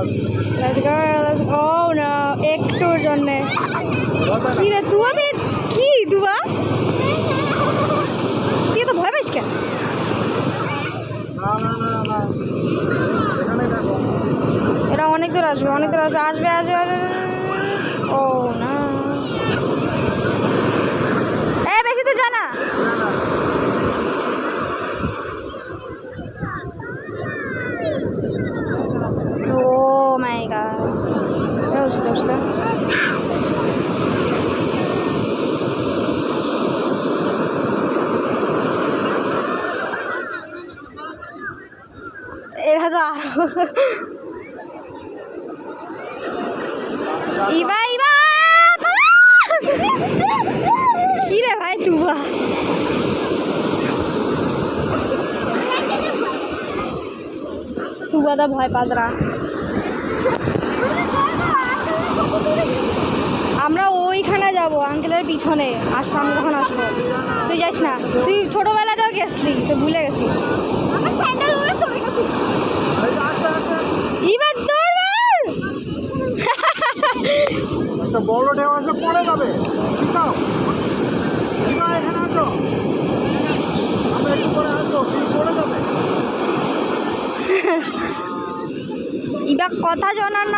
Let's go, let's go. Oh no, একটুর জন্যে। কি রে তুয়া কি দুয়া তুই তো ভয় পাইস কেন? এটা অনেক দূর আসবে অনেক দূর আসবে আসবে আসবে আসবে ও না এ বেশি তো জানা না না ও মাই গড উঠছে উঠছে এটা তো ইবা ইবা কি রে ভাই তুবা তুবা দা ভয় পাদরা আমরা ওইখানে যাব আঙ্কেলের পিছনে। আসলাম যখন আসব। তুই যাস না। তুই ছোটবেলাতেও গেছলি, তুই ভুলে গেছিস। বড় ঢেউ আসলে পড়ে যাবে। ಇವಾಗ কথা ಜೋನನ